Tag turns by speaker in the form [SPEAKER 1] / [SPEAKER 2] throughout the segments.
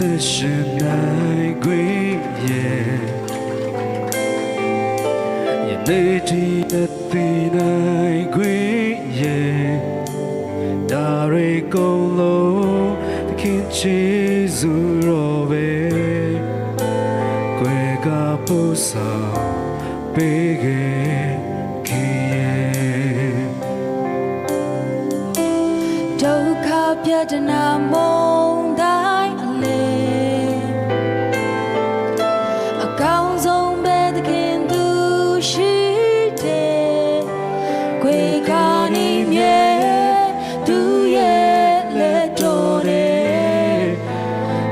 [SPEAKER 1] 的是玫瑰叶，眼泪滴的滴玫瑰叶，大瑞公路的天气如若被，归家不少被给。ပြတနာ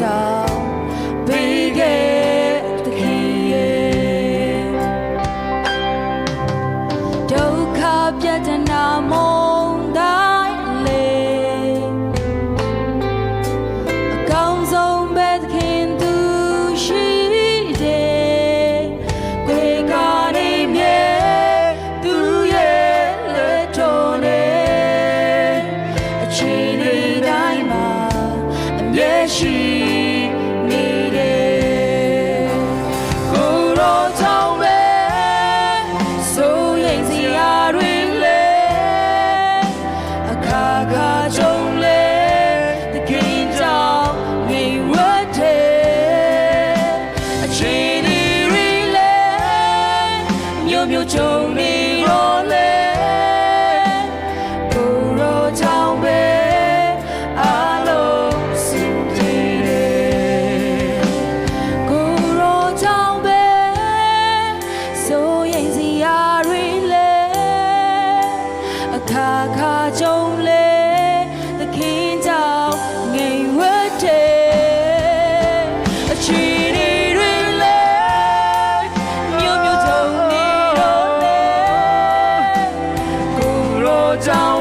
[SPEAKER 1] ဆောင်ပေးခဲ့သခင်ရဲ့
[SPEAKER 2] ဒုက္ခပြဒနာမုန်တိုင်းလေအကောင်းဆုံးပဲသခင်သူရှိတယ်ခွေကနေမြဲသူရဲ့လက်တော်နဲ့အချိန်တိုင်းမှာအမြဲရှိ မျိုးကြုံနေတော့လေကိုရောကြောင့်ပဲအားလုံးစင်ပြေတယ်ကိုရောကြောင့်ပဲစိုးရိမ်စရာတွေလေအခါခါကြုံလေသခင်ကြောင့်ငြိမ်ဝတ်တယ် 照